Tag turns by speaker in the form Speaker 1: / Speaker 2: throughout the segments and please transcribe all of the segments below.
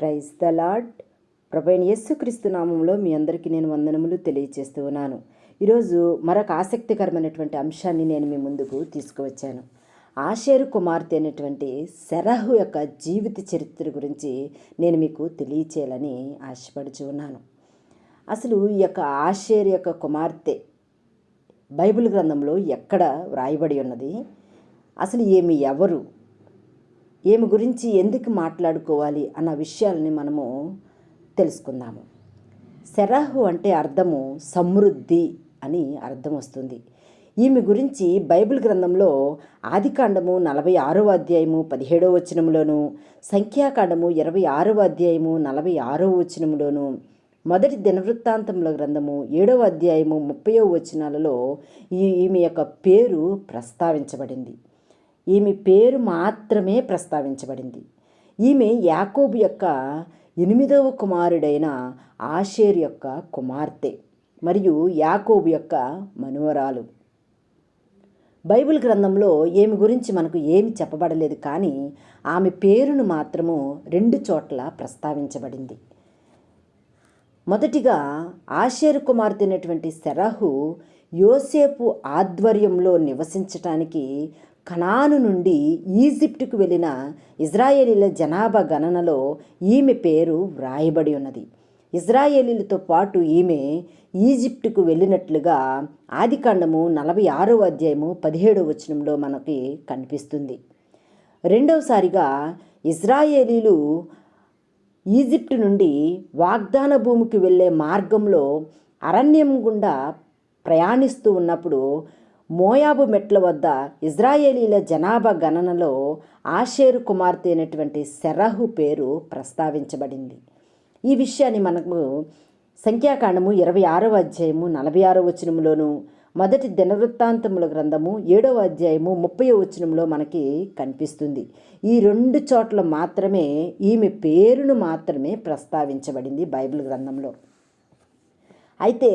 Speaker 1: Praise the lord ప్రభైన యేసుక్రీస్తు నామంలో మీ అందరికీ నేను వందనములు తెలియజేస్తూ ఉన్నాను. ఈరోజు మరొక ఆసక్తికరమైనటువంటి అంశాన్ని నేను మీ ముందుకు తీసుకువచ్చాను. ఆషేరు కుమార్తె అయినటువంటి శరహు యొక్క జీవిత చరిత్ర గురించి నేను మీకు తెలియచేయాలని ఆశపడుచు ఉన్నాను. అసలు ఈ యొక్క ఆషేరు యొక్క కుమార్తె బైబిల్ గ్రంథంలో ఎక్కడ వ్రాయబడి ఉన్నది? అసలు ఏమి ఎవరు? ఏమి గురించి ఎందుకు మాట్లాడుకోవాలి అన్న విషయాలని మనము తెలుసుకుందాము. సెరాహు అంటే అర్థము సమృద్ధి అని అర్థం వస్తుంది. ఈమె గురించి బైబిల్ గ్రంథంలో ఆదికాండము నలభై ఆరవ అధ్యాయము పదిహేడవ వచనంలోను సంఖ్యాకాండము ఇరవై ఆరవ అధ్యాయము నలభై ఆరవ వచనంలోను మొదటి దినవృత్తాంతముల గ్రంథము ఏడవ అధ్యాయము ముప్పయో వచనాలలో ఈ ఈమె యొక్క పేరు ప్రస్తావించబడింది. ఈమె పేరు మాత్రమే ప్రస్తావించబడింది. ఈమె యాకోబు యొక్క ఎనిమిదవ కుమారుడైన ఆషేర్ యొక్క కుమార్తె మరియు యాకోబు యొక్క మనువరాలు. బైబిల్ గ్రంథంలో ఈమె గురించి మనకు ఏమి చెప్పబడలేదు కానీ ఆమె పేరును మాత్రము రెండు చోట్ల ప్రస్తావించబడింది. మొదటిగా ఆషేరు కుమార్తె అయినటువంటి సెరహు యోసేపు ఆధ్వర్యంలో నివసించటానికి కనాను నుండి ఈజిప్టుకు వెళ్ళిన ఇజ్రాయేలీల జనాభా గణనలో ఈమె పేరు వ్రాయబడి ఉన్నది. ఇజ్రాయేలీలతో పాటు ఈమె ఈజిప్టుకు వెళ్ళినట్లుగా ఆదికాండము నలభై ఆరో అధ్యాయము పదిహేడో వచనంలో మనకి కనిపిస్తుంది. రెండవసారిగా ఇజ్రాయేలీలు ఈజిప్టు నుండి వాగ్దాన భూమికి వెళ్ళే మార్గంలో అరణ్యం గుండా ప్రయాణిస్తూ ఉన్నప్పుడు మోయాబు మెట్ల వద్ద ఇజ్రాయేలీల జనాభా గణనలో ఆషేరు కుమార్తె అయినటువంటి సెరహు పేరు ప్రస్తావించబడింది. ఈ విషయాన్ని మనకు సంఖ్యాకాండము ఇరవై ఆరవ అధ్యాయము నలభై ఆరో వచనంలోను మొదటి దినవృత్తాంతముల గ్రంథము ఏడవ అధ్యాయము ముప్పై వచనంలో మనకి కనిపిస్తుంది. ఈ రెండు చోట్ల మాత్రమే ఈమె పేరును మాత్రమే ప్రస్తావించబడింది బైబిల్ గ్రంథంలో. అయితే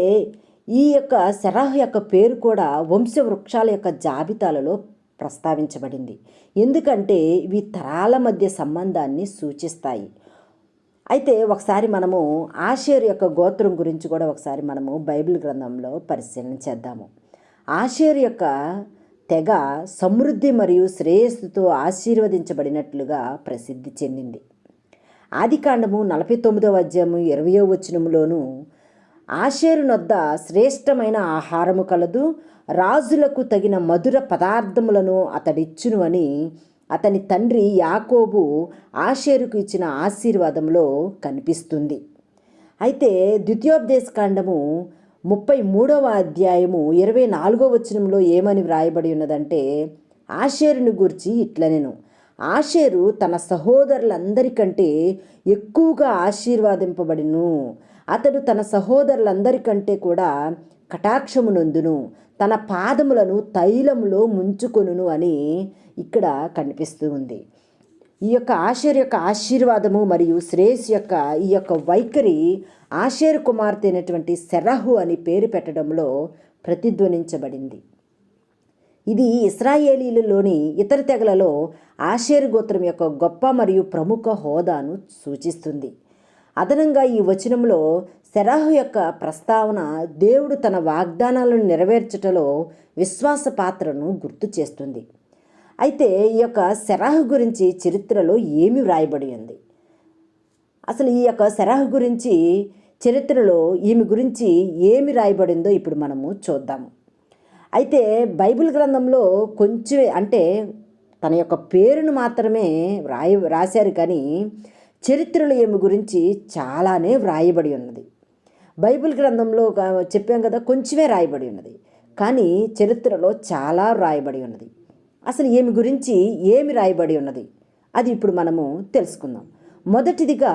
Speaker 1: ఈ యొక్క సెరాహ్ యొక్క పేరు కూడా వంశవృక్షాల యొక్క జాబితాలలో ప్రస్తావించబడింది. ఎందుకంటే ఇవి తరాల మధ్య సంబంధాన్ని సూచిస్తాయి. అయితే ఒకసారి మనము ఆషేర్ యొక్క గోత్రం గురించి కూడా ఒకసారి మనము బైబిల్ గ్రంథంలో పరిశీలన చేద్దాము. ఆషేర్ యొక్క తెగ సమృద్ధి మరియు శ్రేయస్సుతో ఆశీర్వదించబడినట్లుగా ప్రసిద్ధి చెందింది. ఆదికాండము నలభై తొమ్మిదవ అధ్యాయము ఇరవయో వచనంలోను ఆషేరునొద్ద శ్రేష్టమైన ఆహారము కలదు. రాజులకు తగిన మధుర పదార్థములను అతడిచ్చును అని అతని తండ్రి యాకోబు ఆషేరుకు ఇచ్చిన ఆశీర్వాదంలో కనిపిస్తుంది. అయితే ద్వితీయోపదేశకాండము ముప్పై మూడవ అధ్యాయము ఇరవై నాలుగో వచనంలో ఏమని వ్రాయబడి ఉన్నదంటే ఆషేరుని గురించి ఇట్లనెను. ఆషేరు తన సహోదరులందరికంటే ఎక్కువగా ఆశీర్వాదింపబడిను. అతడు తన సహోదరులందరికంటే కూడా కటాక్షమునందును తన పాదములను తైలములో ముంచుకొనును అని ఇక్కడ కనిపిస్తూ ఉంది. ఈ యొక్క ఆశర్ యొక్క ఆశీర్వాదము మరియు శ్రేయస్ యొక్క ఈ యొక్క వైఖరి ఆశేర్ కుమార్తె అయినటువంటి శరహు అని పేరు పెట్టడంలో ప్రతిధ్వనించబడింది. ఇది ఇస్రాయేలీలలోని ఇతర తెగలలో ఆషేరు గోత్రం యొక్క గొప్ప మరియు ప్రముఖ హోదాను సూచిస్తుంది. అదనంగా ఈ వచనంలో శరాహు యొక్క ప్రస్తావన దేవుడు తన వాగ్దానాలను నెరవేర్చటలో విశ్వాస పాత్రను గుర్తు చేస్తుంది. అయితే ఈ యొక్క శరాహు గురించి చరిత్రలో ఏమి వ్రాయబడి ఉంది? అసలు ఈ యొక్క శరాహు గురించి చరిత్రలో ఈమె గురించి ఏమి రాయబడిందో ఇప్పుడు మనము చూద్దాము అయితే బైబిల్ గ్రంథంలో కొంచెం అంటే తన యొక్క పేరును మాత్రమే రాయ రాశారు కానీ చరిత్రలు ఏమి గురించి చాలానే వ్రాయబడి ఉన్నది. బైబిల్ గ్రంథంలో చెప్పాం కదా కొంచెమే రాయబడి ఉన్నది. కానీ చరిత్రలో చాలా రాయబడి ఉన్నది. అసలు ఏమి గురించి ఏమి రాయబడి ఉన్నది? అది ఇప్పుడు మనము తెలుసుకుందాం. మొదటిదిగా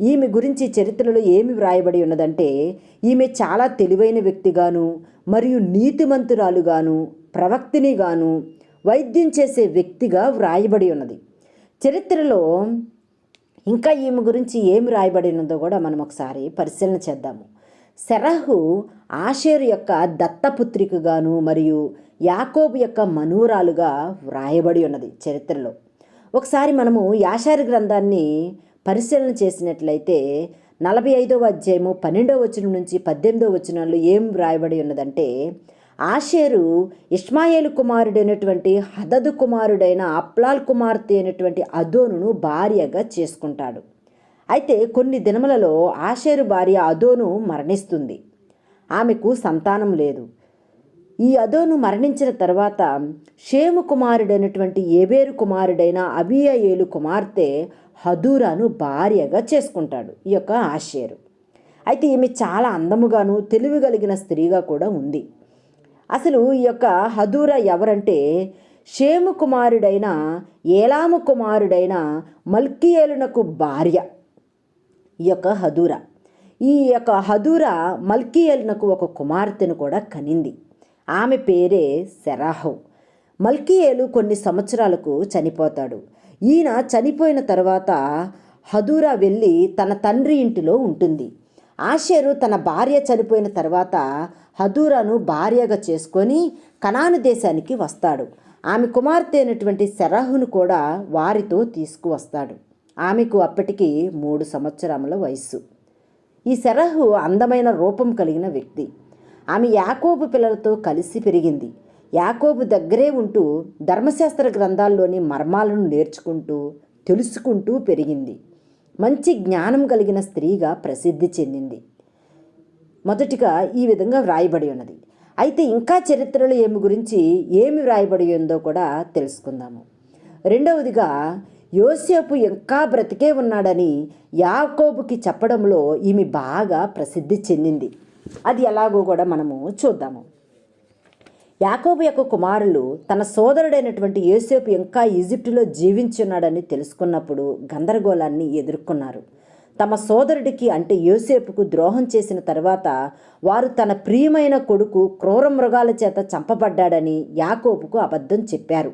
Speaker 1: ఈమె గురించి చరిత్రలో ఏమి వ్రాయబడి ఉన్నదంటే ఈమె చాలా తెలివైన వ్యక్తిగాను మరియు నీతిమంతురాలుగాను ప్రవక్తినిగాను వైద్యం చేసే వ్యక్తిగా వ్రాయబడి ఉన్నది. చరిత్రలో ఇంకా ఈమె గురించి ఏమి రాయబడినదో ఉన్నదో కూడా మనం ఒకసారి పరిశీలన చేద్దాము. శరహు ఆషేరు యొక్క దత్తపుత్రికగాను మరియు యాకోబు యొక్క మనూరాలుగా వ్రాయబడి ఉన్నది చరిత్రలో. ఒకసారి మనము యాషారి గ్రంథాన్ని పరిశీలన చేసినట్లయితే నలభై ఐదవ అధ్యాయము పన్నెండవ వచనం నుంచి పద్దెనిమిదవ వచనాలు ఏం వ్రాయబడి ఉన్నదంటే ఆషేరు ఇష్మాయేలు కుమారుడైనటువంటి హదదు కుమారుడైన అప్లాల్ కుమార్తె అయినటువంటి అదోనును భార్యగా చేసుకుంటాడు. అయితే కొన్ని దినములలో ఆషేరు భార్య అదోను మరణిస్తుంది. ఆమెకు సంతానం లేదు. ఈ అదోను మరణించిన తర్వాత షేము కుమారుడైనటువంటి ఏబేరు కుమారుడైన అబియయేలు కుమార్తె హదూరాను భార్యగా చేసుకుంటాడు ఈ యొక్క ఆషేరు. అయితే ఈమె చాలా అందముగాను తెలివి కలిగిన స్త్రీగా కూడా ఉంది. అసలు ఈ యొక్క హదూర ఎవరంటే షేము కుమారుడైన ఏలాము కుమారుడైన మల్కియేలునకు భార్య ఈ యొక్క హదూర. ఈ యొక్క హదూర మల్కియేలునకు ఒక కుమార్తెను కూడా కనింది. ఆమె పేరే సెరాహు మల్కియేలు కొన్ని సంవత్సరాలకు చనిపోతాడు. ఈయన చనిపోయిన తర్వాత హదూరా వెళ్ళి తన తండ్రి ఇంటిలో ఉంటుంది. ఆషేరు తన భార్య చనిపోయిన తర్వాత హదూరాను భార్యగా చేసుకొని కనాను దేశానికి వస్తాడు. ఆమె కుమార్తె అయినటువంటి సెరాహును కూడా వారితో తీసుకువస్తాడు. ఆమెకు అప్పటికి మూడు సంవత్సరముల వయస్సు. ఈ సెరహు అందమైన రూపం కలిగిన వ్యక్తి. ఆమె యాకోబు పిల్లలతో కలిసి పెరిగింది. యాకోబు దగ్గరే ఉంటూ ధర్మశాస్త్ర గ్రంథాల్లోని మర్మాలను నేర్చుకుంటూ తెలుసుకుంటూ పెరిగింది. మంచి జ్ఞానం కలిగిన స్త్రీగా ప్రసిద్ధి చెందింది. మొదటిగా ఈ విధంగా వ్రాయబడి ఉన్నది. అయితే ఇంకా చరిత్రలో ఏమి గురించి ఏమి వ్రాయబడి ఉందో కూడా తెలుసుకుందాము. రెండవదిగా యోసేపు ఇంకా బ్రతికే ఉన్నాడని యాకోబుకి చెప్పడంలో ఈమె బాగా ప్రసిద్ధి చెందింది. అది ఎలాగో కూడా మనము చూద్దాము. యాకోబు యొక్క కుమారులు తన సోదరుడైనటువంటి యోసేపు ఇంకా ఈజిప్టులో జీవించున్నాడని తెలుసుకున్నప్పుడు గందరగోళాన్ని ఎదుర్కొన్నారు. తమ సోదరుడికి అంటే యోసేపుకు ద్రోహం చేసిన తర్వాత వారు తన ప్రియమైన కొడుకు క్రూర మృగాల చేత చంపబడ్డాడని యాకోబుకు అబద్ధం చెప్పారు.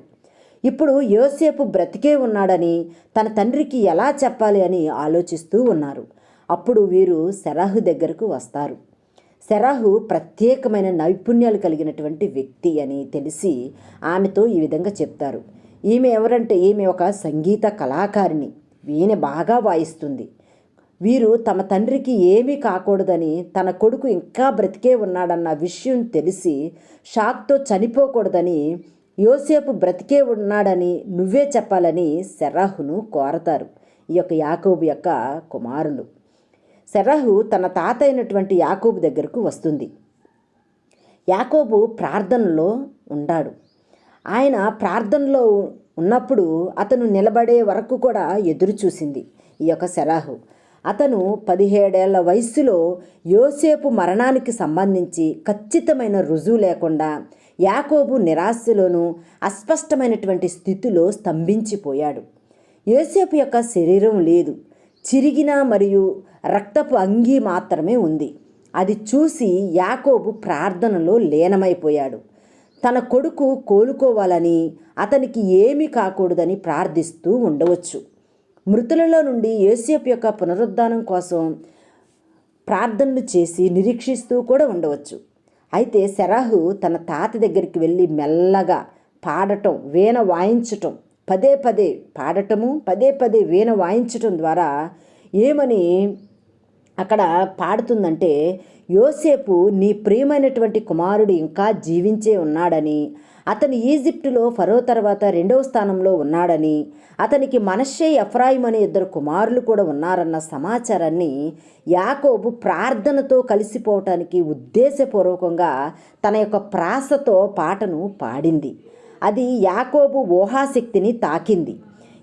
Speaker 1: ఇప్పుడు యోసేపు బ్రతికే ఉన్నాడని తన తండ్రికి ఎలా చెప్పాలి అని ఆలోచిస్తూ ఉన్నారు. అప్పుడు వీరు సెరాహు దగ్గరకు వస్తారు. సెరాహు ప్రత్యేకమైన నైపుణ్యాలు కలిగినటువంటి వ్యక్తి అని తెలిసి ఆమెతో ఈ విధంగా చెప్తారు. ఈమె ఎవరంటే ఈమె ఒక సంగీత కళాకారిణి. ఈయన బాగా వాయిస్తుంది. వీరు తమ తండ్రికి ఏమీ కాకూడదని తన కొడుకు ఇంకా బ్రతికే ఉన్నాడన్న విషయం తెలిసి షాక్తో చనిపోకూడదని యోసేపు బ్రతికే ఉన్నాడని నువ్వే చెప్పాలని సెరాహును కోరతారు. ఈ యొక్క యాకోబు యొక్క కుమారులు. సెరహు తన తాత అయినటువంటి యాకోబు దగ్గరకు వస్తుంది. యాకోబు ప్రార్థనలో ఉన్నాడు ఆయన ప్రార్థనలో ఉన్నప్పుడు అతను నిలబడే వరకు కూడా ఎదురు చూసింది ఈ యొక్క శరాహు అతను పదిహేడేళ్ళ వయస్సులో యోసేపు మరణానికి సంబంధించి ఖచ్చితమైన రుజువు లేకుండా యాకోబు నిరాశలోనూ అస్పష్టమైనటువంటి స్థితిలో స్తంభించిపోయాడు. యోసేపు యొక్క శరీరం లేదు. చిరిగిన మరియు రక్తపు అంగీ మాత్రమే ఉంది. అది చూసి యాకోబు ప్రార్థనలో లీనమైపోయాడు. తన కొడుకు కోలుకోవాలని అతనికి ఏమీ కాకూడదని ప్రార్థిస్తూ ఉండవచ్చు. మృతులలో నుండి యోసేపు యొక్క పునరుద్ధానం కోసం ప్రార్థనలు చేసి నిరీక్షిస్తూ కూడా ఉండవచ్చు. అయితే సెరాహు తన తాత దగ్గరికి వెళ్ళి మెల్లగా పాడటం వీణ వాయించటం పదే పదే పాడటము పదే పదే వీణ వాయించటం ద్వారా ఏమని అక్కడ పాడుతుందంటే యోసేపు నీ ప్రియమైనటువంటి కుమారుడు ఇంకా జీవించే ఉన్నాడని అతను ఈజిప్టులో ఫరో తర్వాత రెండవ స్థానంలో ఉన్నాడని అతనికి మనషే ఎఫ్రాయిం అనే ఇద్దరు కుమారులు కూడా ఉన్నారన్న సమాచారాన్ని యాకోబు ప్రార్థనతో కలిసిపోవటానికి ఉద్దేశపూర్వకంగా తన యొక్క ప్రాసతో పాటను పాడింది. అది యాకోబు ఊహాశక్తిని తాకింది.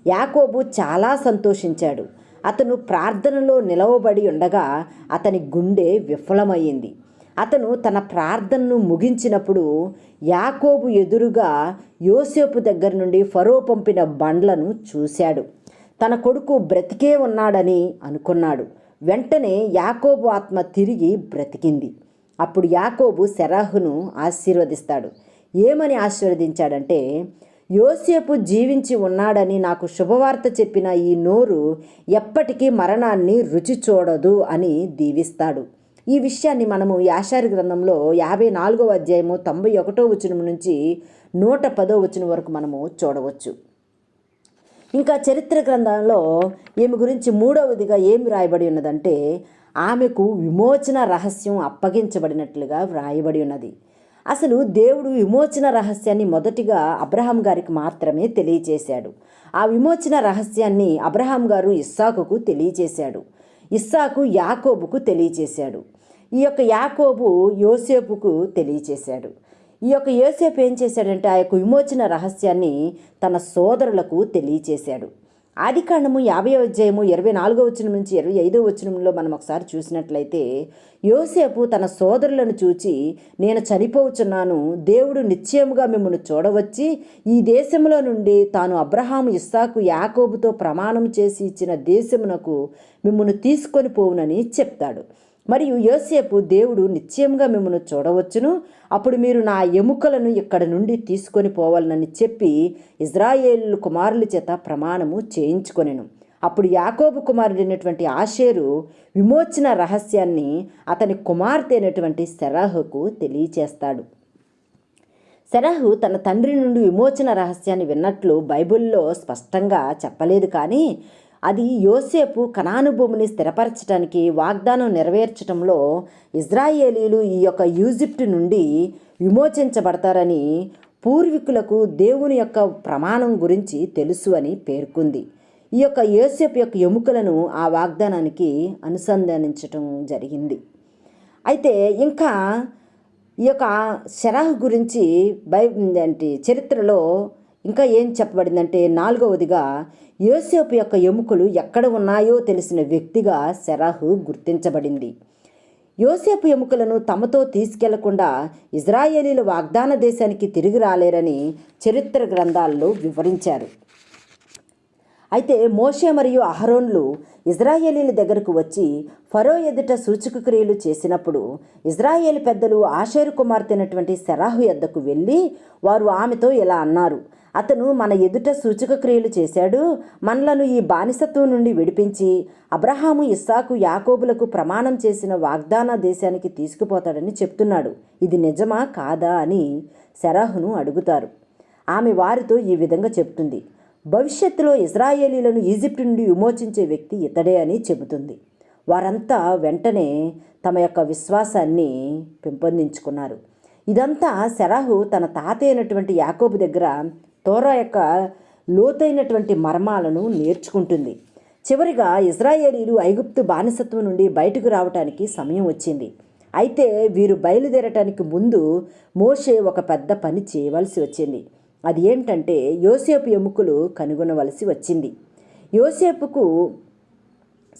Speaker 1: యాకోబు చాలా సంతోషించాడు. అతను ప్రార్థనలో నిలవబడి ఉండగా అతని గుండె విఫలమయ్యింది. అతను తన ప్రార్థనను ముగించినప్పుడు యాకోబు ఎదురుగా యోసేపు దగ్గర నుండి ఫరో పంపిన బండ్లను చూశాడు. తన కొడుకు బ్రతికే ఉన్నాడని అనుకున్నాడు. వెంటనే యాకోబు ఆత్మ తిరిగి బ్రతికింది. అప్పుడు యాకోబు సెరాహును ఆశీర్వదిస్తాడు. ఏమని ఆశీర్వదించాడంటే యోసేపు జీవించి ఉన్నాడని నాకు శుభవార్త చెప్పిన ఈ నోరు ఎప్పటికీ మరణాన్ని రుచి చూడదు అని దీవిస్తాడు. ఈ విషయాన్ని మనము యాషారి గ్రంథంలో యాభై నాలుగవ అధ్యాయము తొంభై ఒకటో వచనం నుంచి నూట పదో వచనం వరకు మనము చూడవచ్చు. ఇంకా చరిత్ర గ్రంథంలో ఈమె గురించి మూడవదిగా ఏమి రాయబడి ఉన్నదంటే ఆమెకు విమోచన రహస్యం అప్పగించబడినట్లుగా వ్రాయబడి ఉన్నది. అసలు దేవుడు విమోచన రహస్యాన్ని మొదటిగా అబ్రహాం గారికి మాత్రమే తెలియచేశాడు. ఆ విమోచన రహస్యాన్ని అబ్రహాం గారు ఇస్సాకుకు తెలియచేశాడు. ఇస్సాకు యాకోబుకు తెలియచేశాడు. ఈ యొక్క యాకోబు యోసేపుకు తెలియచేశాడు. ఈ యొక్క యోసేపు ఏం చేశాడంటే ఆ యొక్క విమోచన రహస్యాన్ని తన సోదరులకు తెలియచేశాడు. ఆది కాండము యాభై అధ్యాయము ఇరవై నాలుగో వచనం నుంచి ఇరవై ఐదో వచనంలో మనం ఒకసారి చూసినట్లయితే యోసేపు తన సోదరులను చూచి నేను చనిపోవచ్చున్నాను దేవుడు నిశ్చయముగా మిమ్మల్ని చూడవచ్చి ఈ దేశంలో నుండి తాను అబ్రహాము ఇస్సాకు యాకోబుతో ప్రమాణం చేసి ఇచ్చిన దేశమునకు మిమ్మల్ని తీసుకొని పోవునని చెప్తాడు. మరియు యోసేపు దేవుడు నిశ్చయంగా మిమ్మల్ని చూడవచ్చును అప్పుడు మీరు నా ఎముకలను ఇక్కడ నుండి తీసుకొని పోవాలనని చెప్పి ఇజ్రాయేలు కుమారుల చేత ప్రమాణము చేయించుకొనెను. అప్పుడు యాకోబు కుమారుడైనటువంటి ఆషేరు విమోచన రహస్యాన్ని అతని కుమార్తె అయినటువంటి సెరాహుకు తెలియచేస్తాడు. సెరహు తన తండ్రి నుండి విమోచన రహస్యాన్ని విన్నట్లు బైబిల్లో స్పష్టంగా చెప్పలేదు కానీ అది యోసేపు కనాను భూమిని స్థిరపరచడానికి వాగ్దానం నెరవేర్చడంలో ఇజ్రాయేలీలు ఈ యొక్క ఈజిప్ట్ నుండి విమోచించబడతారని పూర్వీకులకు దేవుని యొక్క ప్రమాణం గురించి తెలుసు అని పేర్కొంది. ఈ యొక్క యోసేపు యొక్క ఎముకలను ఆ వాగ్దానానికి అనుసంధానించటం జరిగింది. అయితే ఇంకా ఈ యొక్క శరాహు గురించి బై అంటే చరిత్రలో ఇంకా ఏం చెప్పబడిందంటే నాలుగవదిగా యోసేపు యొక్క ఎముకలు ఎక్కడ ఉన్నాయో తెలిసిన వ్యక్తిగా శరాహు గుర్తించబడింది. యోసేపు ఎముకలను తమతో తీసుకెళ్ళకుండా ఇజ్రాయేలీల వాగ్దాన దేశానికి తిరిగి రాలేరని చరిత్ర గ్రంథాల్లో వివరించారు. అయితే మోషే మరియు అహరోన్లు ఇజ్రాయేలీల దగ్గరకు వచ్చి ఫరో ఎదుట సూచక క్రియలు చేసినప్పుడు ఇజ్రాయేల్ పెద్దలు ఆషేరు కుమార్తె అయినటువంటి సెరాహు ఎద్దకు వెళ్ళి వారు ఆమెతో ఇలా అన్నారు అతను మన ఎదుట సూచక క్రియలు చేశాడు మనలను ఈ బానిసత్వం నుండి విడిపించి అబ్రహాము ఇస్సాకు యాకోబులకు ప్రమాణం చేసిన వాగ్దాన దేశానికి తీసుకుపోతాడని చెప్తున్నాడు. ఇది నిజమా కాదా అని శరాహును అడుగుతారు. ఆమె వారితో ఈ విధంగా చెప్తుంది భవిష్యత్తులో ఇజ్రాయేలీలను ఈజిప్ట్ నుండి విమోచించే వ్యక్తి ఇతడే అని చెబుతుంది. వారంతా వెంటనే తమ యొక్క విశ్వాసాన్ని పెంపొందించుకున్నారు. ఇదంతా శరాహు తన తాత అయినటువంటి యాకోబు దగ్గర తోరా యొక్క లోతైనటువంటి మర్మాలను నేర్చుకుంటుంది. చివరిగా ఇజ్రాయేలీలు ఐగుప్తు బానిసత్వం నుండి బయటకు రావటానికి సమయం వచ్చింది. అయితే వీరు బయలుదేరటానికి ముందు మోషే ఒక పెద్ద పని చేయవలసి వచ్చింది. అది ఏంటంటే యోసేపు ఎముకలు కనుగొనవలసి వచ్చింది. యోసేపుకు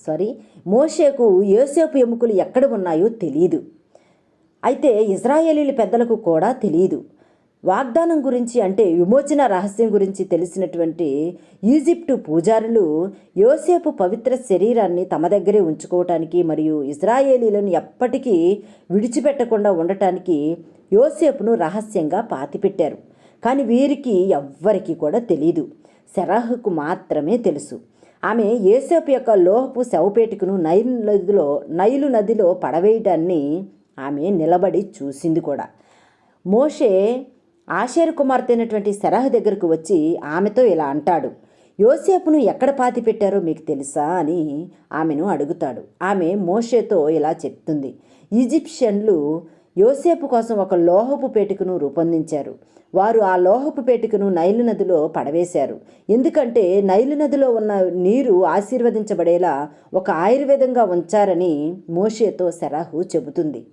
Speaker 1: సారీ మోషేకు యోసేపు ఎముకలు ఎక్కడ ఉన్నాయో తెలియదు అయితే ఇజ్రాయేలీల పెద్దలకు కూడా తెలియదు వాగ్దానం గురించి అంటే విమోచన రహస్యం గురించి తెలిసినటువంటి ఈజిప్టు పూజారులు యోసేపు పవిత్ర శరీరాన్ని తమ దగ్గరే ఉంచుకోవటానికి మరియు ఇజ్రాయేలీలను ఎప్పటికీ విడిచిపెట్టకుండా ఉండటానికి యోసేపును రహస్యంగా పాతిపెట్టారు. కానీ వీరికి ఎవ్వరికీ కూడా తెలియదు శరాహుకు మాత్రమే తెలుసు. ఆమె యేసేపు యొక్క లోహపు శవపేటికను నైలు నదిలో నైలు నదిలో పడవేయటాన్ని ఆమె నిలబడి చూసింది కూడా. మోషే ఆషేరు కుమార్తె అయినటువంటి సెరహ దగ్గరకు వచ్చి ఆమెతో ఇలా అంటాడు యోసేపును ఎక్కడ పాతి పెట్టారో మీకు తెలుసా? అని ఆమెను అడుగుతాడు. ఆమె మోషేతో ఇలా చెప్తుంది ఈజిప్షియన్లు యోసేపు కోసం ఒక లోహపు పేటికను రూపొందించారు. వారు ఆ లోహపు పేటికను నైలు నదిలో పడవేశారు. ఎందుకంటే నైలు నదిలో ఉన్న నీరు ఆశీర్వదించబడేలా ఒక ఆయుర్వేదంగా ఉంచారని మోషేతో సెరాహు చెబుతుంది.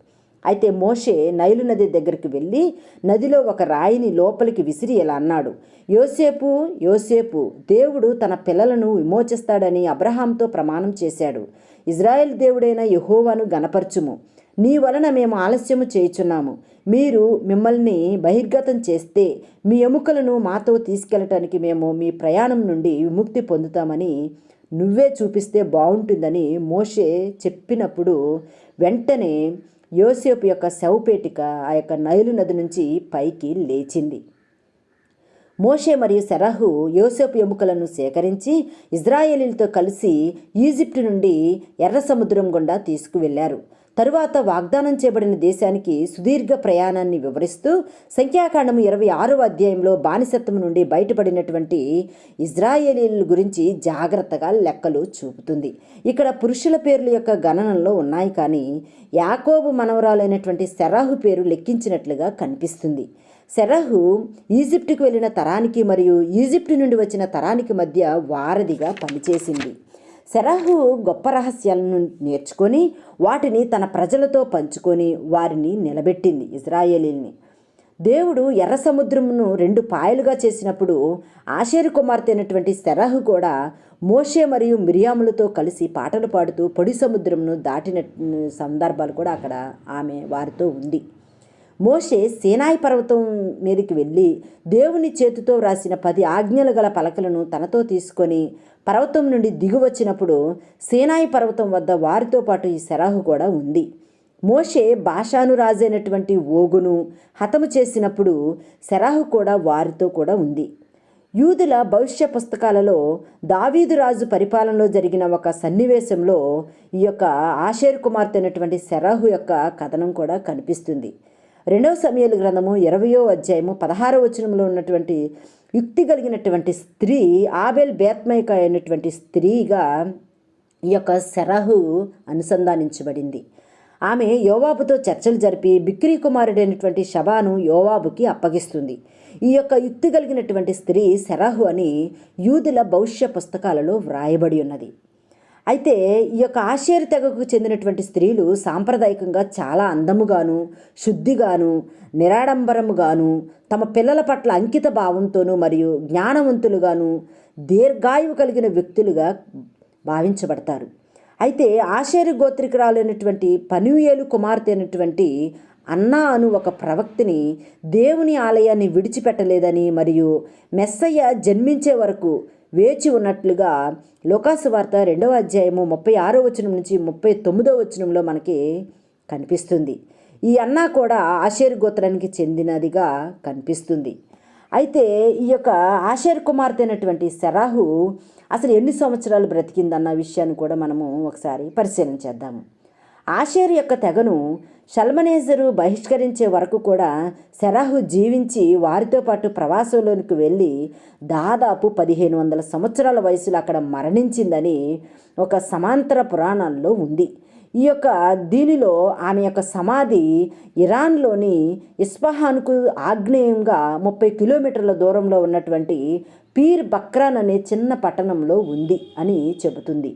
Speaker 1: అయితే మోషే నైలు నది దగ్గరికి వెళ్ళి నదిలో ఒక రాయిని లోపలికి విసిరి ఇలా అన్నాడు యోసేపు యోసేపు దేవుడు తన పిల్లలను విమోచిస్తాడని అబ్రహాంతో ప్రమాణం చేశాడు. ఇజ్రాయెల్ దేవుడైన యహోవాను గనపరచుము నీ వలన మేము ఆలస్యము చేయుచున్నాము. మీరు మిమ్మల్ని బహిర్గతం చేస్తే మీ ఎముకలను మాతో తీసుకెళ్ళటానికి మేము మీ ప్రయాణం నుండి విముక్తి పొందుతామని నువ్వే చూపిస్తే బాగుంటుందని మోషే చెప్పినప్పుడు వెంటనే యోసేపు యొక్క శవపేటిక ఆ యొక్క నైలు నది నుంచి పైకి లేచింది. మోషే మరియు సెరహు యోసేపు ఎముకలను సేకరించి ఇజ్రాయేలీలతో కలిసి ఈజిప్టు నుండి ఎర్ర సముద్రం గుండా తీసుకువెళ్ళారు. తరువాత వాగ్దానం చేయబడిన దేశానికి సుదీర్ఘ ప్రయాణాన్ని వివరిస్తూ సంఖ్యాకాండము ఇరవై ఆరవ అధ్యాయంలో బానిసత్వం నుండి బయటపడినటువంటి ఇజ్రాయేలీల గురించి జాగ్రత్తగా లెక్కలు చూపుతుంది. ఇక్కడ పురుషుల పేర్ల యొక్క గణనలో ఉన్నాయి కానీ యాకోబు మనవరాలైనటువంటి సెరాహు పేరు లెక్కించినట్లుగా కనిపిస్తుంది. సెరహు ఈజిప్టుకు వెళ్ళిన తరానికి మరియు ఈజిప్టు నుండి వచ్చిన తరానికి మధ్య వారధిగా పనిచేసింది. సెరహు గొప్ప రహస్యాలను నేర్చుకొని వాటిని తన ప్రజలతో పంచుకొని వారిని నిలబెట్టింది ఇజ్రాయేలీని దేవుడు ఎర్ర సముద్రమును రెండు పాయలుగా చేసినప్పుడు ఆషేరు కుమార్తె అయినటువంటి సెరహు కూడా మోషే మరియు మిరియాములతో కలిసి పాటలు పాడుతూ పొడి సముద్రమును దాటిన సందర్భాలు కూడా అక్కడ ఆమె వారితో ఉంది. మోషే సేనాయి పర్వతం మీదకి వెళ్ళి దేవుని చేతితో వ్రాసిన పది ఆజ్ఞలు గల పలకలను తనతో తీసుకొని పర్వతం నుండి దిగువచ్చినప్పుడు సేనాయి పర్వతం వద్ద వారితో పాటు ఈ సెరాహు కూడా ఉంది. మోషే భాషాను రాజైనటువంటి ఓగును హతము చేసినప్పుడు సెరాహు కూడా వారితో కూడా ఉంది. యూదుల భవిష్య పుస్తకాలలో దావీదు రాజు పరిపాలనలో జరిగిన ఒక సన్నివేశంలో ఈ యొక్క ఆషేర్ కుమార్తె అయినటువంటి సెరాహు యొక్క కథనం కూడా కనిపిస్తుంది. రెండవ సమయాల గ్రంథము ఇరవయో అధ్యాయము పదహారవ వచనంలో ఉన్నటువంటి యుక్తి కలిగినటువంటి స్త్రీ ఆబెల్ బేత్మైక అయినటువంటి స్త్రీగా ఈ యొక్క శరహు అనుసంధానించబడింది. ఆమె యోవాబుతో చర్చలు జరిపి బిక్రీ కుమారుడైనటువంటి శబాను యోవాబుకి అప్పగిస్తుంది. ఈ యొక్క యుక్తి కలిగినటువంటి స్త్రీ సెరహు అని యూదుల భవిష్య పుస్తకాలలో వ్రాయబడి ఉన్నది. అయితే ఈ యొక్క ఆశేరు తెగకు చెందినటువంటి స్త్రీలు సాంప్రదాయకంగా చాలా అందముగాను శుద్ధిగాను నిరాడంబరముగాను తమ పిల్లల పట్ల అంకిత భావంతోనూ మరియు జ్ఞానవంతులుగాను దీర్ఘాయువు కలిగిన వ్యక్తులుగా భావించబడతారు. అయితే ఆశేరు గోత్రికురాలైనటువంటి పనివేలు కుమార్తె అయినటువంటి అన్నా అను ఒక ప్రవక్తిని దేవుని ఆలయాన్ని విడిచిపెట్టలేదని మరియు మెస్సయ్య జన్మించే వరకు వేచి ఉన్నట్లుగా లోకాసు వార్త రెండవ అధ్యాయము ముప్పై ఆరో వచనం నుంచి ముప్పై తొమ్మిదో వచనంలో మనకి కనిపిస్తుంది. ఈ అన్న కూడా ఆషేర్ గోత్రానికి చెందినదిగా కనిపిస్తుంది. అయితే ఈ యొక్క ఆషేర్ కుమార్తె అయినటువంటి సెరాహు అసలు ఎన్ని సంవత్సరాలు బ్రతికిందన్న విషయాన్ని కూడా మనము ఒకసారి పరిశీలన చేద్దాము. ఆషేర్ యొక్క తెగను షల్మనేజరు బహిష్కరించే వరకు కూడా సెరాహు జీవించి వారితో పాటు ప్రవాసంలోనికి వెళ్ళి దాదాపు పదిహేను వందల సంవత్సరాల వయసులో అక్కడ మరణించిందని ఒక సమాంతర పురాణాల్లో ఉంది. ఈ యొక్క దీనిలో ఆమె యొక్క సమాధి ఇరాన్లోని ఇస్ఫహాన్కు ఆగ్నేయంగా ముప్పై కిలోమీటర్ల దూరంలో ఉన్నటువంటి పీర్ బక్రాన్ అనే చిన్న పట్టణంలో ఉంది అని చెబుతుంది.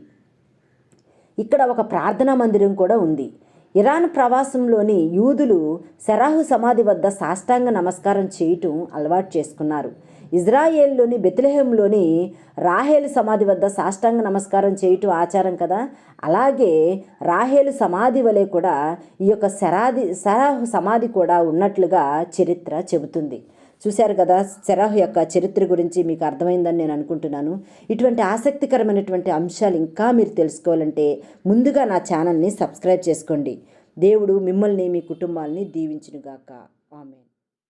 Speaker 1: ఇక్కడ ఒక ప్రార్థనా మందిరం కూడా ఉంది. ఇరాన్ ప్రవాసంలోని యూదులు సెరాహు సమాధి వద్ద సాష్టాంగ నమస్కారం చేయటం అలవాటు చేసుకున్నారు. ఇజ్రాయేల్లోని బెత్లెహంలోని రాహేలు సమాధి వద్ద సాష్టాంగ నమస్కారం చేయటం ఆచారం కదా? అలాగే రాహేలు సమాధి వలె కూడా ఈ యొక్క శరాది సెరాహు సమాధి కూడా ఉన్నట్లుగా చరిత్ర చెబుతుంది. చూశారు కదా సెరాహ్ యొక్క చరిత్ర గురించి మీకు అర్థమైందని నేను అనుకుంటున్నాను. ఇటువంటి ఆసక్తికరమైనటువంటి అంశాలు ఇంకా మీరు తెలుసుకోవాలంటే ముందుగా నా ఛానల్ని సబ్స్క్రైబ్ చేసుకోండి. దేవుడు మిమ్మల్ని మీ కుటుంబాలని దీవించునుగాక. ఆమె